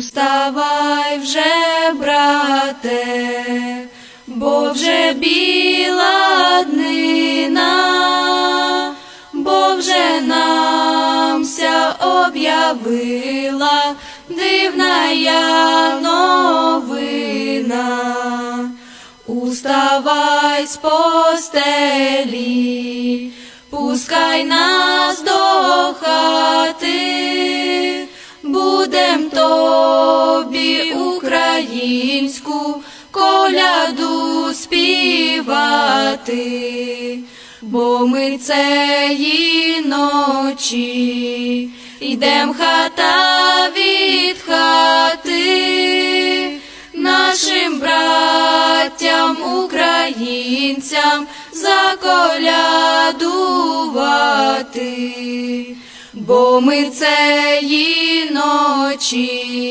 Уставай вже, брате, бо вже біла днина, бо вже намся об'явила дивна я новина. Уставай з постелі, пускай нас до хати, будем тобі українську коляду співати, бо ми цієї ночі йдем хата від хати нашим браттям, українцям заколядувати, бо ми цієї ночі